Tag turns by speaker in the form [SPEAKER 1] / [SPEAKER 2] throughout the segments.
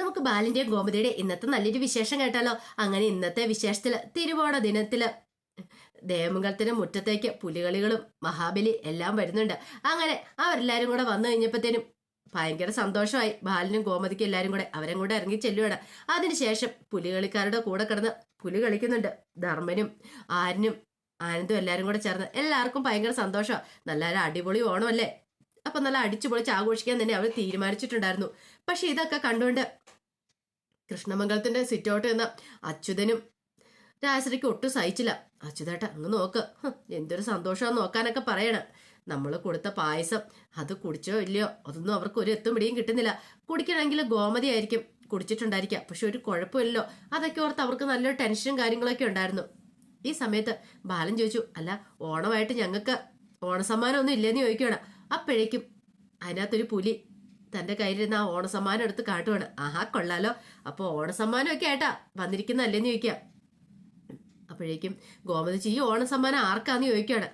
[SPEAKER 1] നമുക്ക് ബാലിന്റെയും ഗോമതിയുടെ ഇന്നത്തെ നല്ലൊരു വിശേഷം കേട്ടാലോ? അങ്ങനെ ഇന്നത്തെ വിശേഷത്തിൽ തിരുവോണ ദിനത്തിൽ ദേവമംഗലത്തിന്റെ മുറ്റത്തേക്ക് പുലികളികളും മഹാബലി എല്ലാം വരുന്നുണ്ട്. അങ്ങനെ അവരെല്ലാരും കൂടെ വന്നു കഴിഞ്ഞപ്പോഴത്തേനും ഭയങ്കര സന്തോഷമായി. ബാലിനും ഗോമതിക്കും എല്ലാരും കൂടെ അവരും കൂടെ ഇറങ്ങി ചെല്ലുവാണ്. അതിനുശേഷം പുലികളിക്കാരുടെ കൂടെ കിടന്ന് പുലി കളിക്കുന്നുണ്ട്. ധർമ്മനും ആരനും ആനന്ദും എല്ലാരും കൂടെ ചേർന്ന് എല്ലാവർക്കും ഭയങ്കര സന്തോഷമാണ് നല്ലൊരു അടിപൊളി ഓണമല്ലേ? അപ്പൊ നല്ല അടിച്ചു പൊളിച്ച് ആഘോഷിക്കാൻ തന്നെ അവർ തീരുമാനിച്ചിട്ടുണ്ടായിരുന്നു. പക്ഷെ ഇതൊക്കെ കണ്ടുകൊണ്ട് കൃഷ്ണമംഗലത്തിന്റെ സിറ്റൗട്ട് എന്ന അച്യുതനും രാജശ്രീക്ക് ഒട്ടും സഹിച്ചില്ല. അച്യുതേട്ട അങ്ങ് നോക്ക്. എന്തൊരു സന്തോഷമാന്ന് നോക്കാനൊക്കെ പറയണം. നമ്മൾ കൊടുത്ത പായസം അത് കുടിച്ചോ ഇല്ലയോ അതൊന്നും അവർക്ക് ഒരു എത്തും പിടിയും കിട്ടുന്നില്ല. കുടിക്കണമെങ്കിൽ ഗോമതി ആയിരിക്കും കുടിച്ചിട്ടുണ്ടായിരിക്കാം പക്ഷെ ഒരു കുഴപ്പമില്ലല്ലോ. അതൊക്കെ ഓർത്ത് അവർക്ക് നല്ലൊരു ടെൻഷനും കാര്യങ്ങളൊക്കെ ഉണ്ടായിരുന്നു. ഈ സമയത്ത് ബാലൻ ചോദിച്ചു അല്ല ഓണമായിട്ട് ഞങ്ങൾക്ക് ഓണസമ്മാനം ഒന്നും ഇല്ലെന്ന് ചോദിക്കുകയാണ് അപ്പോഴേക്കും അതിനകത്തൊരു പുലി തന്റെ കയ്യിലിരുന്ന ആ ഓണസമ്മാനം എടുത്ത് കാട്ടുവാണ്. ആഹാ കൊള്ളാലോ. അപ്പോൾ ഓണസമ്മാനമൊക്കെ ആയിട്ടാ വന്നിരിക്കുന്നല്ലേന്ന് ചോദിക്കാം. അപ്പോഴേക്കും ഗോമതി ഈ ഓണസമ്മാനം ആർക്കാന്ന് ചോദിക്കുകയാണ്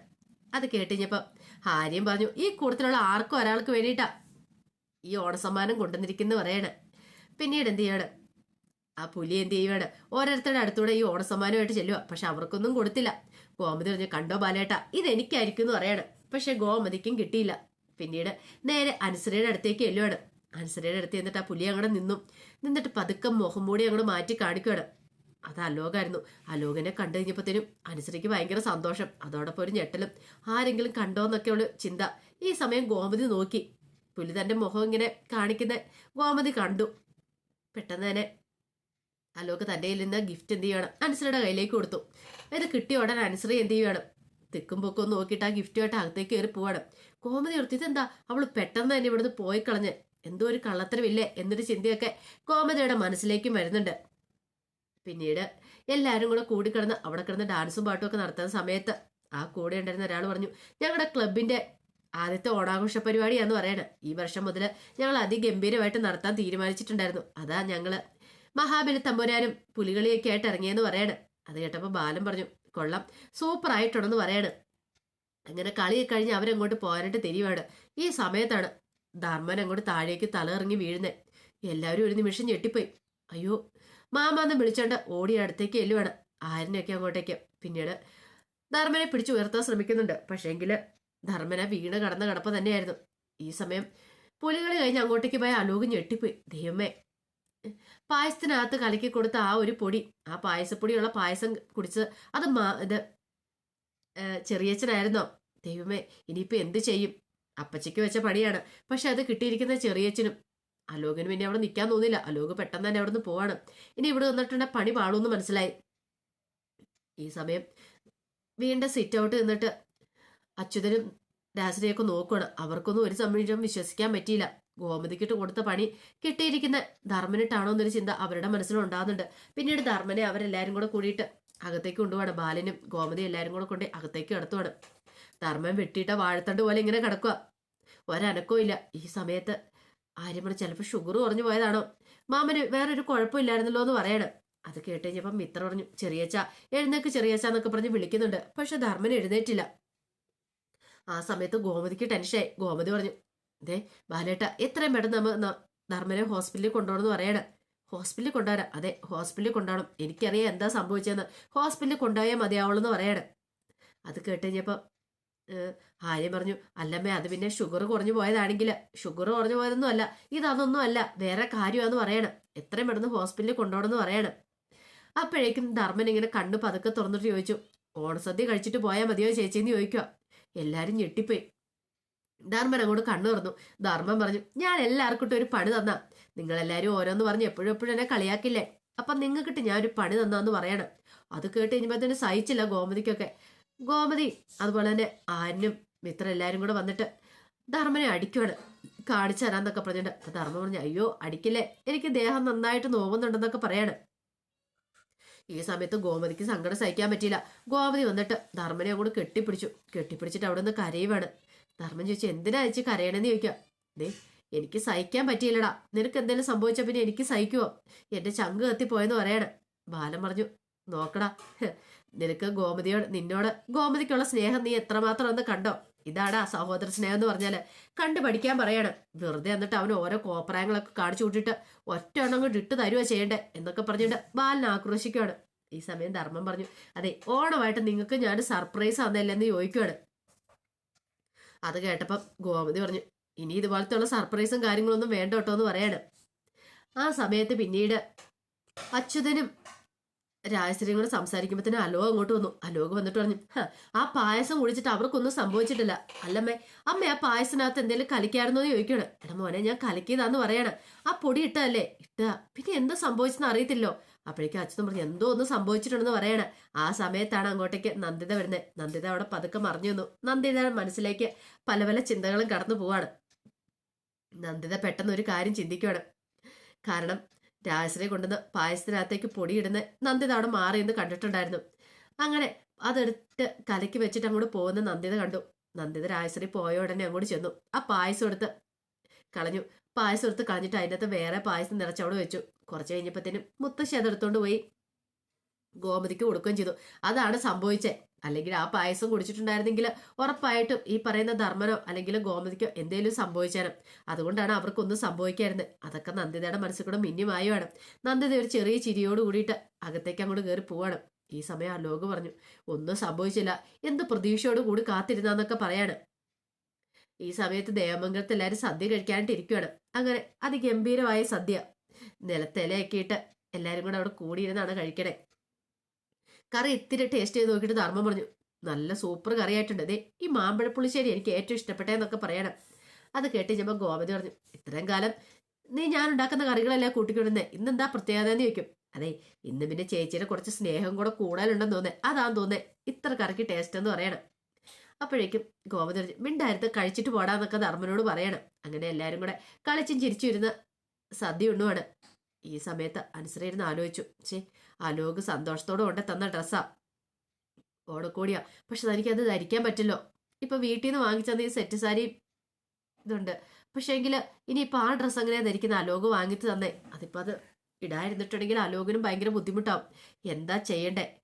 [SPEAKER 1] അത് കേട്ടുകഴിഞ്ഞപ്പം ഹാര്യം പറഞ്ഞു ഈ കൂട്ടത്തിലുള്ള ആർക്കും ഒരാൾക്ക് വേണ്ടിയിട്ടാ ഈ ഓണസമ്മാനം കൊണ്ടുവന്നിരിക്കുന്നു പറയാണ്. പിന്നീട് എന്ത് ചെയ്യാണ്? ആ പുലി എന്ത് ചെയ്യുവാണ്? ഓരോരുത്തരുടെ അടുത്തൂടെ ഈ ഓണസമ്മാനമായിട്ട് ചെല്ലുക പക്ഷെ അവർക്കൊന്നും കൊടുത്തില്ല. ഗോമതി പറഞ്ഞു കണ്ടോ ബാലേട്ട ഇതെനിക്കായിരിക്കും എന്ന് പറയാണ്. പക്ഷെ ഗോമതിക്കും കിട്ടിയില്ല. പിന്നീട് നേരെ അനുസരയുടെ അടുത്തേക്ക് എല്ലുവാണ് അനുസരയുടെ അടുത്ത് എന്നിട്ട് ആ പുലി അങ്ങോട്ട് നിന്നും. നിന്നിട്ട് പതുക്കെ മുഖം മൂടി അങ്ങോട്ട് മാറ്റി കാണിക്കുകയാണ് അത് അലോകായിരുന്നു. അലോകനെ കണ്ടു കഴിഞ്ഞപ്പോഴത്തേനും അനുസരിക്ക് ഭയങ്കര സന്തോഷം. അതോടൊപ്പം ഒരു ഞെട്ടലും. ആരെങ്കിലും കണ്ടോന്നൊക്കെയുള്ള ചിന്ത. ഈ സമയം ഗോമതി നോക്കി. പുലി തന്റെ മുഖം ഇങ്ങനെ കാണിക്കുന്ന ഗോമതി കണ്ടു. പെട്ടെന്ന് തന്നെ അലോക് തന്റെ കയ്യിൽ നിന്ന് ഗിഫ്റ്റ് എന്ത് ചെയ്യണം അനുസരയുടെ കയ്യിലേക്ക് കൊടുത്തു. ഇത് കിട്ടിയ ഉടനെ അനുസരി എന്ത് ചെയ്യണം തിക്കും പൊക്കും നോക്കിയിട്ട് ആ ഗിഫ്റ്റുമായിട്ട് അകത്തേക്ക് കയറി പോവാണ്. കോമതി ഓർത്ത് എന്താ? അവൾ പെട്ടെന്ന് തന്നെ ഇവിടുന്ന് പോയി കളഞ്ഞ്. എന്തോ ഒരു കള്ളത്തരമില്ലേ എന്നൊരു ചിന്തയൊക്കെ കോമതിയുടെ മനസ്സിലേക്കും വരുന്നുണ്ട്. പിന്നീട് എല്ലാവരും കൂടെ കൂടി കിടന്ന് അവിടെ കിടന്ന് ഡാൻസും പാട്ടും ഒക്കെ നടത്തുന്ന സമയത്ത് ആ കൂടെ ഉണ്ടായിരുന്ന ഒരാൾ പറഞ്ഞു ഞങ്ങളുടെ ക്ലബിന്റെ ആദ്യത്തെ ഓണാഘോഷ പരിപാടിയാന്ന് പറയണേ. ഈ വർഷം മുതൽ ഞങ്ങൾ അതിഗംഭീരമായിട്ട് നടത്താൻ തീരുമാനിച്ചിട്ടുണ്ടായിരുന്നു. അതാ ഞങ്ങൾ മഹാബലി തമ്പുരാനും പുലികളിയൊക്കെ ആയിട്ട് ഇറങ്ങിയെന്ന് പറയണേ. അത് കേട്ടപ്പോൾ ബാലൻ പറഞ്ഞു കൊള്ളാം. സൂപ്പർ ആയിട്ടുണ്ടെന്ന് പറയാണ്. അങ്ങനെ കളി കഴിഞ്ഞ് അവരങ്ങോട്ട് പോകാനായിട്ട് തിരിവാണ്. ഈ സമയത്താണ് ധർമ്മൻ അങ്ങോട്ട് താഴേക്ക് തലയിറങ്ങി വീഴുന്നത് എല്ലാവരും ഒരു നിമിഷം ഞെട്ടിപ്പോയി. അയ്യോ മാമാന്ന് വിളിച്ചോണ്ട് ഓടി അടുത്തേക്ക് എല്ലുവാണ് ആരിനൊക്കെ അങ്ങോട്ടേക്ക്? പിന്നീട് ധർമ്മനെ പിടിച്ചു ഉയർത്താൻ ശ്രമിക്കുന്നുണ്ട്. പക്ഷേങ്കിൽ ധർമ്മന വീണ് കടന്ന കടപ്പ് തന്നെയായിരുന്നു. ഈ സമയം പുലികളി കഴിഞ്ഞ് അങ്ങോട്ടേക്ക് പോയ അലോക് ഞെട്ടിപ്പോയി. ദൈവമേ പായസത്തിനകത്ത് കലക്കി കൊടുത്ത ആ ഒരു പൊടി ആ പായസപ്പൊടിയുള്ള പായസം കുടിച്ച് അത് മാ ഇത് ചെറിയച്ഛനായിരുന്നോ? ദൈവമേ ഇനിയിപ്പോൾ എന്ത് ചെയ്യും? അപ്പച്ചയ്ക്ക് വെച്ച പണിയാണ്. പക്ഷെ അത് കിട്ടിയിരിക്കുന്ന ചെറിയച്ഛനും അലോകിന് പിന്നെ അവിടെ നിൽക്കാൻ തോന്നില്ല. അലോക് പെട്ടെന്ന് തന്നെ അവിടെ നിന്ന് പോവാണ്. ഇനി ഇവിടെ വന്നിട്ടുണ്ടെ പണി പാളൂന്ന് മനസ്സിലായി. ഈ സമയം വീണ്ടും സിറ്റ് ഔട്ട് നിന്നിട്ട് അച്യുതനും രാജനെയൊക്കെ നോക്കുകയാണ് അവർക്കൊന്നും ഒരു സമയം വിശ്വസിക്കാൻ പറ്റിയില്ല. ഗോമതിക്കിട്ട് കൊടുത്ത പണി കിട്ടിയിരിക്കുന്ന ധർമ്മനിട്ടാണോ എന്നൊരു ചിന്ത അവരുടെ മനസ്സിലുണ്ടാകുന്നുണ്ട്. പിന്നീട് ധർമ്മനെ അവരെല്ലാവരും കൂടെ കൂടിയിട്ട് അകത്തേക്ക് കൊണ്ടുപോകണം ബാലനും ഗോമതി എല്ലാവരും കൂടെ കൊണ്ട് അകത്തേക്ക് കിടത്തുവാണ്. ധർമ്മൻ വെട്ടിയിട്ട വാഴത്തണ്ട് പോലെ ഇങ്ങനെ കിടക്കുക ഒരനക്കവും ഇല്ല. ഈ സമയത്ത് ആര്യമ്മ ചിലപ്പോൾ ഷുഗർ കുറഞ്ഞു പോയതാണോ? മാമന് വേറൊരു കുഴപ്പമില്ലായിരുന്നല്ലോ എന്ന് പറയണം. അത് കേട്ട് കഴിഞ്ഞപ്പം മിത്ര പറഞ്ഞു ചെറിയച്ച എഴുന്നേക്ക് ചെറിയച്ച എന്നൊക്കെ പറഞ്ഞ് വിളിക്കുന്നുണ്ട്. പക്ഷെ ധർമ്മൻ എഴുന്നേറ്റില്ല. ആ സമയത്ത് ഗോമതിക്ക് ടെൻഷനായി ഗോമതി പറഞ്ഞു ദേ ബാലേട്ട എത്രയും പെട്ടെന്ന് നമ്മൾ ധർമ്മനെ ഹോസ്പിറ്റലിൽ കൊണ്ടുപോകണമെന്ന് പറയണം. ഹോസ്പിറ്റലിൽ കൊണ്ടുവരാം. അതെ ഹോസ്പിറ്റലിൽ കൊണ്ടുപോകണം. എനിക്കറിയാം എന്താ സംഭവിച്ചതെന്ന്. ഹോസ്പിറ്റലിൽ കൊണ്ടുപോയാൽ മതിയാവുള്ളൂ എന്ന് പറയണം. അത് കേട്ട് കഴിഞ്ഞപ്പോൾ പറഞ്ഞു അല്ലമ്മേ അത് പിന്നെ ഷുഗർ കുറഞ്ഞു പോയതാണെങ്കിൽ ഷുഗർ കുറഞ്ഞു പോയതൊന്നും അല്ല. ഇതൊന്നും അല്ല. വേറെ കാര്യമാണെന്ന് പറയണം. എത്രയും പെട്ടെന്ന് ഹോസ്പിറ്റലിൽ കൊണ്ടുപോകണമെന്ന് പറയണം. അപ്പോഴേക്കും ധർമ്മൻ ഇങ്ങനെ കണ്ണ് പതുക്കെ തുറന്നിട്ട് ചോദിച്ചു ഓണസദ്യ കഴിച്ചിട്ട് പോയാൽ മതിയോ ചേച്ചിന്ന് ചോദിക്കുക എല്ലാവരും ഞെട്ടിപ്പോയി. ധർമ്മൻ അങ്ങോട്ട് കണ്ണു തുറന്നു. ധർമ്മൻ പറഞ്ഞു ഞാൻ എല്ലാവർക്കും ഒരു പണി തന്ന. നിങ്ങളെല്ലാവരും ഓരോന്ന് പറഞ്ഞ് എപ്പോഴും എപ്പോഴും എന്നെ കളിയാക്കില്ലേ? അപ്പൊ നിങ്ങൾക്കിട്ട് ഞാൻ ഒരു പണി തന്നാന്ന് പറയണം. അത് കേട്ട് കഴിഞ്ഞപ്പോൾ തന്നെ സഹിച്ചില്ല ഗോമതിക്കൊക്കെ. ഗോമതി അതുപോലെ തന്നെ ആനും മിത്രം എല്ലാവരും കൂടെ വന്നിട്ട് ധർമ്മനെ അടിക്കുവാണ്. കാണിച്ചു തരാന്നൊക്കെ പറഞ്ഞിട്ട്. അപ്പൊ ധർമ്മം പറഞ്ഞു അയ്യോ അടിക്കില്ലേ? എനിക്ക് ദേഹം നന്നായിട്ട് നോവുന്നുണ്ടെന്നൊക്കെ പറയാണ്. ഈ സമയത്ത് ഗോമതിക്ക് സങ്കടം സഹിക്കാൻ പറ്റിയില്ല. ഗോമതി വന്നിട്ട് ധർമ്മനെ അങ്ങോട്ട് കെട്ടിപ്പിടിച്ചു. കെട്ടിപ്പിടിച്ചിട്ട് അവിടെ നിന്ന് കരയുവാണ്. ധർമ്മൻ ചോദിച്ചു എന്തിനാ അയച്ച് കരയണമെന്ന് ചോദിക്കാം ദേ എനിക്ക് സഹിക്കാൻ പറ്റിയില്ലടാ. നിനക്ക് എന്തെങ്കിലും സംഭവിച്ച പിന്നെ എനിക്ക് സഹിക്കുമോ എന്റെ ചങ്ക് കത്തിപ്പോയെന്ന് പറയണം. ബാലൻ പറഞ്ഞു നോക്കടാ നിനക്ക് ഗോമതിയോട് നിന്നോട് ഗോമതിക്കുള്ള സ്നേഹം നീ എത്രമാത്രം ഒന്ന് കണ്ടോ? ഇതാടാ സഹോദര സ്നേഹം എന്ന് പറഞ്ഞാൽ കണ്ടു പഠിക്കാൻ പറയാണ്. വെറുതെ എന്നിട്ട് അവന് ഓരോ കോപ്രായങ്ങളൊക്കെ കാണിച്ചു വിട്ടിട്ട് ഒറ്റ എണ്ണം ഇട്ട് തരുവാ ചെയ്യണ്ടേ? എന്നൊക്കെ പറഞ്ഞിട്ട് ബാലിനെ ആക്രോശിക്കുകയാണ് ഈ സമയം ധർമ്മം പറഞ്ഞു അതെ ഓണമായിട്ട് നിങ്ങൾക്ക് ഞാൻ സർപ്രൈസ് ആണെന്നല്ലെന്ന് ചോദിക്കുകയാണ് അത് കേട്ടപ്പം ഗോമതി പറഞ്ഞു ഇനി ഇതുപോലത്തെ ഉള്ള സർപ്രൈസും കാര്യങ്ങളൊന്നും വേണ്ട കേട്ടോ എന്ന് പറയാണ്. ആ സമയത്ത് പിന്നീട് അച്യുതനും രാജശ്രീയും കൂടെ തന്നെ അലോക അങ്ങോട്ട് വന്നു. അലോക വന്നിട്ട് പറഞ്ഞു ആ പായസം കുടിച്ചിട്ട് അവർക്കൊന്നും സംഭവിച്ചിട്ടില്ല. അല്ലമ്മേ അമ്മ ആ പായസത്തിനകത്ത് എന്തെങ്കിലും കലിക്കായിരുന്നോ എന്ന് ചോദിക്കണം എടാ മോനെ ഞാൻ കലക്കിയതാന്ന് പറയാണ്. ആ പൊടി ഇട്ടതല്ലേ? ഇട്ട പിന്നെ എന്താ സംഭവിച്ചെന്ന് അറിയത്തില്ലോ അപ്പോഴേക്കും അച്ഛനും പറഞ്ഞു എന്തോ ഒന്ന് സംഭവിച്ചിട്ടുണ്ടെന്ന് പറയണേ. ആ സമയത്താണ് അങ്ങോട്ടേക്ക് നന്ദിത വരുന്നത് നന്ദിത അവിടെ പതുക്കെ മറിഞ്ഞു വന്നു നന്ദിത മനസ്സിലേക്ക് പല പല ചിന്തകളും കടന്നു പോവാണ്. നന്ദിത പെട്ടെന്ന് ഒരു കാര്യം ചിന്തിക്കുകയാണ് കാരണം രാജശ്രീ കൊണ്ടുവന്ന് പായസത്തിനകത്തേക്ക് പൊടിയിടുന്ന നന്ദിത അവിടെ മാറി എന്ന് കണ്ടിട്ടുണ്ടായിരുന്നു. അങ്ങനെ അതെടുത്ത് കലക്കി വെച്ചിട്ട് അങ്ങോട്ട് പോകുന്ന നന്ദിത കണ്ടു. നന്ദിത രാജശ്രീ പോയ ഉടനെ അങ്ങോട്ട് ചെന്നു. ആ പായസം എടുത്ത് കളഞ്ഞു. പായസം എടുത്ത് കളഞ്ഞിട്ട് അതിനകത്ത് വേറെ പായസം നിറച്ചവിടെ വെച്ചു. കുറച്ച് കഴിഞ്ഞപ്പോഴത്തേനും മുത്തശ്ശി അതെടുത്തോണ്ട് പോയി. ഗോമതിക്ക് കൊടുക്കുകയും ചെയ്തു. അതാണ് സംഭവിച്ചത് അല്ലെങ്കിൽ ആ പായസം കുടിച്ചിട്ടുണ്ടായിരുന്നെങ്കിൽ ഉറപ്പായിട്ടും ഈ പറയുന്ന ധർമ്മനോ അല്ലെങ്കിൽ ഗോമതിക്കോ എന്തേലും സംഭവിച്ചാലും അതുകൊണ്ടാണ് അവർക്കൊന്നും സംഭവിക്കായിരുന്നത് അതൊക്കെ നന്ദിതയുടെ മനസ്സിൽ കൂടെ മിന്നിമായുമാണ് നന്ദിത ഒരു ചെറിയ ചിരിയോട് കൂടിയിട്ട് അകത്തേക്ക് അങ്ങോട്ട് കയറി പോവാണ്. ഈ സമയം ആ ലോക പറഞ്ഞു ഒന്നും സംഭവിച്ചില്ല. എന്ത് പ്രതീക്ഷയോട് കൂടി കാത്തിരുന്നാന്നൊക്കെ പറയാണ്. ഈ സമയത്ത് ദേവമംഗലത്ത് എല്ലാവരും സദ്യ കഴിക്കാനായിട്ട് ഇരിക്കുകയാണ് അങ്ങനെ അതിഗംഭീരമായ സദ്യ. നിലത്തിലയാക്കിയിട്ട് എല്ലാവരും കൂടെ അവിടെ കൂടിയിരുന്നാണ് കഴിക്കണേ. കറി ഇത്തിരി ടേസ്റ്റ് ചെയ്ത് നോക്കിയിട്ട് ധർമ്മം പറഞ്ഞു നല്ല സൂപ്പർ കറിയായിട്ടുണ്ട്. ദേ ഈ മാമ്പഴപ്പുളിശ്ശേരി എനിക്ക് ഏറ്റവും ഇഷ്ടപ്പെട്ടതെന്നൊക്കെ പറയണം. അത് കേട്ട് കഴിഞ്ഞപ്പോൾ ഗോമതി പറഞ്ഞു ഇത്രയും കാലം നീ ഞാൻ ഉണ്ടാക്കുന്ന കറികളെല്ലാം കൂട്ടിക്കൊടുന്നേ ഇന്നെന്താ പ്രത്യേകത എന്ന് ചോദിക്കും. അതെ ഇന്ന് പിന്നെ ചേച്ചിയുടെ കുറച്ച് സ്നേഹം കൂടെ കൂടുതലുണ്ടെന്ന് തോന്നേ. അതാന്ന് തോന്നേ. ഇത്ര കറിക്ക് ടേസ്റ്റ് എന്ന് പറയണം. അപ്പോഴേക്കും ഗോപതി മിണ്ടായിരുത്ത് കഴിച്ചിട്ട് പോടാന്നൊക്കെ ധർമ്മനോട് പറയണം. അങ്ങനെ എല്ലാവരും കൂടെ കളിച്ചും ചിരിച്ചു ഇരുന്ന് സദ്യ ഉണ്ണുവാണ്. ഈ സമയത്ത് അനുസരിയിരുന്ന് ആലോചിച്ചു. ചേ അലോക് സന്തോഷത്തോടെ കൊണ്ട് തന്ന ഡ്രസ്സാ. ഓടക്കോടിയാ. പക്ഷെ തനിക്കത് ധരിക്കാൻ പറ്റില്ലോ. ഇപ്പൊ വീട്ടിൽ നിന്ന് വാങ്ങിച്ചത് ഈ സെറ്റ് സാരി ഇതുണ്ട്. പക്ഷേ എങ്കിൽ ഇനിയിപ്പോൾ ആ ഡ്രസ്സ് അങ്ങനെ ധരിക്കുന്ന? അലോക് വാങ്ങിച്ചു തന്നേ. അതിപ്പോൾ അത് ഇടാതിരുന്നിട്ടുണ്ടെങ്കിൽ അലോകിനും ഭയങ്കര ബുദ്ധിമുട്ടാവും. എന്താ ചെയ്യണ്ടേ?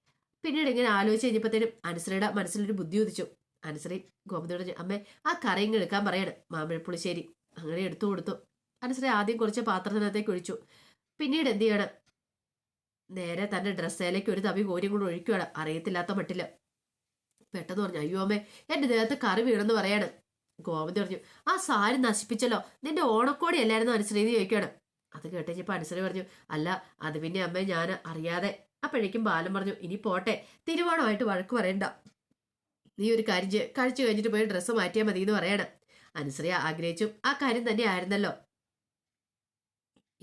[SPEAKER 1] പിന്നീട് ഇങ്ങനെ ആലോചിച്ച് കഴിഞ്ഞപ്പോഴത്തേനും അനുസരിയുടെ മനസ്സിലൊരു ബുദ്ധി ഉദിച്ചു. അനുസരി ഗോപതിയോട് അമ്മ ആ കറിയും എടുക്കാൻ പറയണം. മാമ്പഴപ്പുളിശ്ശേരി അങ്ങനെ എടുത്തു കൊടുത്തു. അനുസരി ആദ്യം കുറച്ച് പാത്രത്തിനകത്തേക്ക് ഒഴിച്ചു. പിന്നീട് എന്ത് ചെയ്യണം? നേരെ തന്റെ ഡ്രസ്സേലേക്ക് ഒരു തവി കോരിയും കൂടെ ഒഴിക്കുകയാണ് അറിയത്തില്ലാത്ത മട്ടില്ല പെട്ടെന്ന് പറഞ്ഞു അയ്യോ അമ്മേ എന്റെ ദേഹത്ത് കറി വീണെന്ന് പറയാണ്. ഗോപതി പറഞ്ഞു ആ സാരി നശിപ്പിച്ചല്ലോ. നിന്റെ ഓണക്കോടി അല്ലായിരുന്നു അനുസരിച്ച് ചോദിക്കുകയാണ് അത് കേട്ടപ്പോൾ അനുസരി പറഞ്ഞു അല്ല അത് പിന്നെ അമ്മേ ഞാൻ അറിയാതെ. അപ്പോഴേക്കും ബാലൻ പറഞ്ഞു ഇനി പോട്ടെ. തിരുവോണമായിട്ട് വഴക്ക് പറയണ്ട. നീ ഒരു കാര്യം കഴിച്ചു കഴിഞ്ഞിട്ട് പോയി ഡ്രസ്സ് മാറ്റിയാൽ മതി എന്ന് പറയണം. അനുശ്രീ ആഗ്രഹിച്ചു ആ കാര്യം തന്നെ ആയിരുന്നല്ലോ.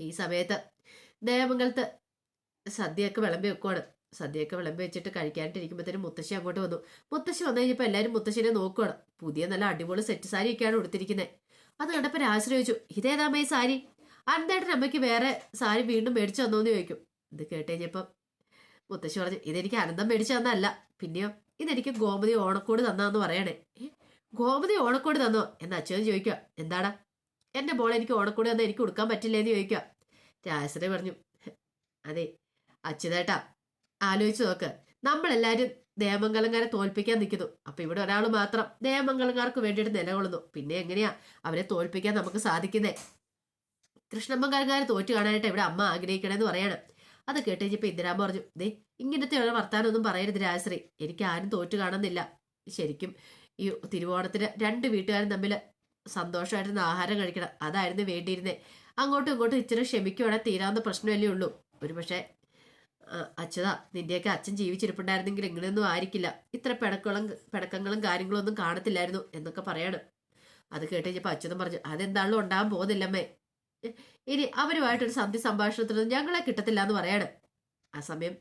[SPEAKER 1] ഈ സമയത്ത് ദേവമംഗലത്ത് സദ്യയൊക്കെ വിളമ്പി വെക്കുവാണ്. സദ്യയൊക്കെ വിളമ്പി വെച്ചിട്ട് കഴിക്കാനിട്ടിരിക്കുമ്പോഴത്തേനും മുത്തശ്ശി അങ്ങോട്ട് വന്നു. മുത്തശ്ശി വന്നു കഴിഞ്ഞപ്പോൾ എല്ലാവരും മുത്തശ്ശിനെ നോക്കുവാണ്. പുതിയ നല്ല അടിപൊളി സെറ്റ് സാരി ഒക്കെയാണ് ഉടുത്തിരിക്കുന്നത് അത് കണ്ടപ്പോൾ ആശ്രയിച്ചു ഇതേതാമ ഈ സാരി? അനന്തേട്ടൻ അമ്മയ്ക്ക് വേറെ സാരി വീണ്ടും മേടിച്ചു തന്നോന്ന് ചോദിക്കും. ഇത് കേട്ട് കഴിഞ്ഞപ്പം മുത്തശ്ശി പറഞ്ഞു ഇതെനിക്ക് അനന്തം മേടിച്ചു തന്നല്ല പിന്നെയോ? ഇതെനിക്ക് ഗോമതി ഓണക്കോട് തന്നാന്ന് പറയണേ. ഗോമതി ഓണക്കോട് തന്നോ? എന്ന് അച്ഛൻ ചോദിക്കുക എന്താടാ? എന്റെ മോളെ എനിക്ക് ഓണക്കോട് തന്നാൽ എനിക്ക് കൊടുക്കാൻ പറ്റില്ലേന്ന് ചോദിക്കുക രാജശ്രീ പറഞ്ഞു അതെ. അച്ഛനേട്ടാ ആലോചിച്ച് നോക്ക്. നമ്മളെല്ലാരും ദേവമംഗലംകാരെ തോൽപ്പിക്കാൻ നിൽക്കുന്നു അപ്പൊ ഇവിടെ ഒരാൾ മാത്രം ദേവമംഗലംകാർക്ക് വേണ്ടിയിട്ട് നിലകൊള്ളുന്നു. പിന്നെ എങ്ങനെയാ അവരെ തോൽപ്പിക്കാൻ നമുക്ക് സാധിക്കുന്നേ? കൃഷ്ണമംഗലംകാരെ തോറ്റു കാണാനായിട്ട് ഇവിടെ അമ്മ ആഗ്രഹിക്കണേന്ന് പറയാണ്. അത് കേട്ട് കഴിഞ്ഞപ്പോ ഇന്ദിരാമ്മ പറഞ്ഞു ദേ ഇങ്ങനത്തെ ഉള്ള വർത്താനൊന്നും പറയരുത് രാജശ്രീ. എനിക്ക് ആരും തോറ്റു കാണുന്നില്ല. ശരിക്കും ഈ തിരുവോണത്തിന് രണ്ട് വീട്ടുകാരും തമ്മിൽ സന്തോഷമായിരുന്നു ആഹാരം കഴിക്കണം. അതായിരുന്നു വേണ്ടിയിരുന്നത് അങ്ങോട്ടും ഇങ്ങോട്ടും ഇച്ചിരി ക്ഷമിക്കുവാണെങ്കിൽ തീരാവുന്ന പ്രശ്നമല്ലേ ഉള്ളൂ. ഒരു പക്ഷേ അച്ഛതാ നിന്റെയൊക്കെ അച്ഛൻ ജീവിച്ചിരിപ്പുണ്ടായിരുന്നെങ്കിൽ ഇങ്ങനെയൊന്നും ആയിരിക്കില്ല. ഇത്ര പിടക്കളും പിടക്കങ്ങളും കാര്യങ്ങളൊന്നും കാണത്തില്ലായിരുന്നു എന്നൊക്കെ പറയാണ്. അത് കേട്ട് കഴിഞ്ഞപ്പോൾ അച്ഛനും പറഞ്ഞു അതെന്താണല്ലോ ഉണ്ടാകാൻ പോകുന്നില്ലമ്മേ. ഇനി അവരുമായിട്ടൊരു സന്ധി സംഭാഷണത്തിനൊന്നും ഞങ്ങളെ കിട്ടത്തില്ല എന്ന് പറയാണ്. ആ സമയം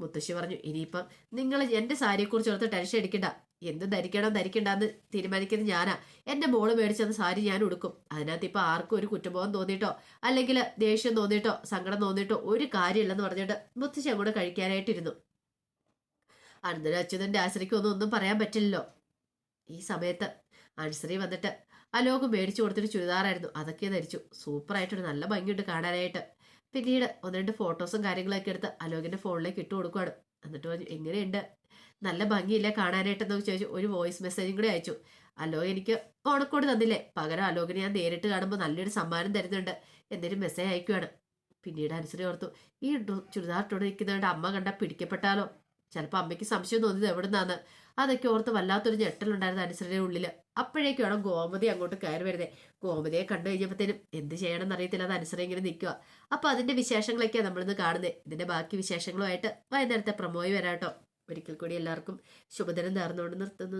[SPEAKER 1] മുത്തശ്ശി പറഞ്ഞു ഇനിയിപ്പം നിങ്ങൾ എന്റെ സാരിയെക്കുറിച്ച് ഓർത്ത് ടെൻഷൻ അടിക്കണ്ട. എന്ത് ധരിക്കണം ധരിക്കണ്ട എന്ന് തീരുമാനിക്കുന്നത് ഞാനാ. എന്റെ മോൾ മേടിച്ചത് സാരി ഞാൻ ഉടുക്കും. അതിനകത്ത് ഇപ്പം ആർക്കും ഒരു കുറ്റബോധം തോന്നിയിട്ടോ അല്ലെങ്കിൽ ദേഷ്യം തോന്നിയിട്ടോ സങ്കടം തോന്നിയിട്ടോ ഒരു കാര്യമില്ലെന്ന് പറഞ്ഞിട്ട് മുത്തശ്ശി അങ്ങോട്ട് കഴിക്കാനായിട്ടിരുന്നു. അനന്തര അച്യുതന്റെ ആശ്രയ്ക്കൊന്നും ഒന്നും പറയാൻ പറ്റില്ലല്ലോ. ഈ സമയത്ത് അനുശ്രീ വന്നിട്ട് അലോക് മേടിച്ചു കൊടുത്തിട്ട് ചുരിദാറായിരുന്നു. അതൊക്കെ ധരിച്ചു. സൂപ്പറായിട്ടൊരു നല്ല ഭംഗിയുണ്ട് കാണാനായിട്ട്. പിന്നീട് ഒന്ന് രണ്ട് ഫോട്ടോസും കാര്യങ്ങളൊക്കെ എടുത്ത് അലോകിന്റെ ഫോണിലേക്ക് ഇട്ട് കൊടുക്കുകയാണ് എന്നിട്ട് എങ്ങനെയുണ്ട്? നല്ല ഭംഗിയില്ല കാണാനായിട്ടെന്ന് ചോദിച്ചു ഒരു വോയിസ് മെസ്സേജും കൂടി അയച്ചു. അലോക് എനിക്ക് ഓണക്കോട് തന്നില്ലേ? പകരം അലോകിനെ ഞാൻ നേരിട്ട് കാണുമ്പോൾ നല്ലൊരു സമ്മാനം തരുന്നുണ്ട്. എന്നൊരു മെസ്സേജ് അയക്കുവാണ്. പിന്നീട് അനുസരി ഓർത്തു ഈ ചുരിദാർ നിൽക്കുന്നവരുടെ അമ്മ കണ്ട പിടിക്കപ്പെട്ടാലോ? ചിലപ്പോൾ അമ്മയ്ക്ക് സംശയം തോന്നിയത് എവിടുന്നാന്ന്. അതൊക്കെ ഓർത്ത് വല്ലാത്തൊരു ഞെട്ടലുണ്ടായിരുന്നു അനുസരണയുടെ ഉള്ളിൽ അപ്പോഴേക്കാണ് ഗോമതി അങ്ങോട്ട് കയറി വരുന്നത് ഗോമതിയെ കണ്ടു കഴിഞ്ഞപ്പോഴത്തേനും എന്ത് ചെയ്യണമെന്ന് അറിയത്തില്ല. അത് അനുസരണം ഇങ്ങനെ നിൽക്കുക. അപ്പോൾ അതിന്റെ വിശേഷങ്ങളൊക്കെയാണ് നമ്മളിന്ന് കാണുന്നത് ഇതിന്റെ ബാക്കി വിശേഷങ്ങളുമായിട്ട് വൈകുന്നേരത്തെ പ്രമോയി വരാട്ടോ. ഒരിക്കൽ കൂടി എല്ലാവർക്കും ശുഭദിനം നേർന്നുകൊണ്ട് നിർത്തുന്നു.